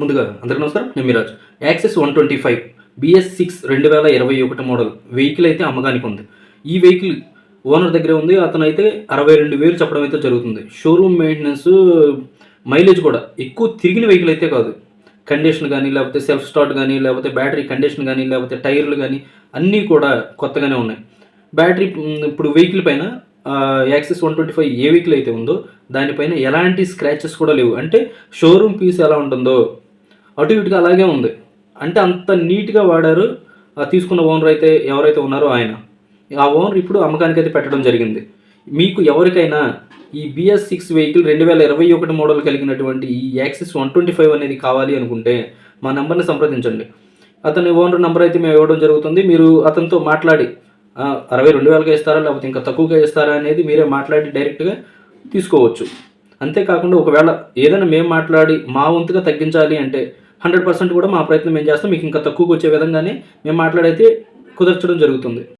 ముందుగా అందరికీ నమస్కారం. నేను Miraj Access one twenty five BS six రెండు వేల ఇరవై ఒకటి మోడల్ వెహికల్ అయితే అమ్మకానికి ఉంది. ఈ వెహికల్ ఓనర్ దగ్గరే ఉంది. అతను అయితే అరవై రెండు వేలు చెప్పడం అయితే జరుగుతుంది. షోరూమ్ మెయింటెనెన్స్ మైలేజ్ కూడా ఎక్కువ తిరిగిన వెహికల్ అయితే కాదు. కండిషన్ కానీ లేకపోతే సెల్ఫ్ స్టార్ట్ కానీ లేకపోతే బ్యాటరీ కండిషన్ కానీ లేకపోతే టైర్లు కానీ అన్నీ కూడా కొత్తగానే ఉన్నాయి. బ్యాటరీ ఇప్పుడు వెహికల్ పైన యాక్సెస్ వన్ ట్వంటీ ఫైవ్ ఏ వెహికల్ అయితే ఉందో దానిపైన ఎలాంటి స్క్రాచెస్ కూడా లేవు. అంటే షోరూమ్ పీస్ ఎలా ఉంటుందో అటు ఇటుగా అలాగే ఉంది. అంటే అంత నీట్గా వాడారు తీసుకున్న ఓనర్ అయితే ఎవరైతే ఉన్నారో ఆయన. ఆ ఓనర్ ఇప్పుడు అమ్మకానికి అయితే పెట్టడం జరిగింది. మీకు ఎవరికైనా ఈ బిఎస్ సిక్స్ వెహికల్ రెండు వేల ఇరవై ఒకటి మోడల్ కలిగినటువంటి ఈ యాక్సిస్ వన్ ట్వంటీ ఫైవ్ అనేది కావాలి అనుకుంటే మా నెంబర్ని సంప్రదించండి. అతని ఓనర్ నెంబర్ అయితే మేము ఇవ్వడం జరుగుతుంది. మీరు అతనితో మాట్లాడి అరవై రెండు వేలకి ఇస్తారా లేకపోతే ఇంకా తక్కువగా ఇస్తారా అనేది మీరే మాట్లాడి డైరెక్ట్గా తీసుకోవచ్చు. అంతేకాకుండా ఒకవేళ ఏదైనా మేము మాట్లాడి మా వంతుగా తగ్గించాలి అంటే హండ్రెడ్ పర్సెంట్ కూడా మా ప్రయత్నం మేము చేస్తాం? మీకు ఇంకా తక్కువకు వచ్చే విధంగానే మేము మాట్లాడైతే కుదర్చడం జరుగుతుంది.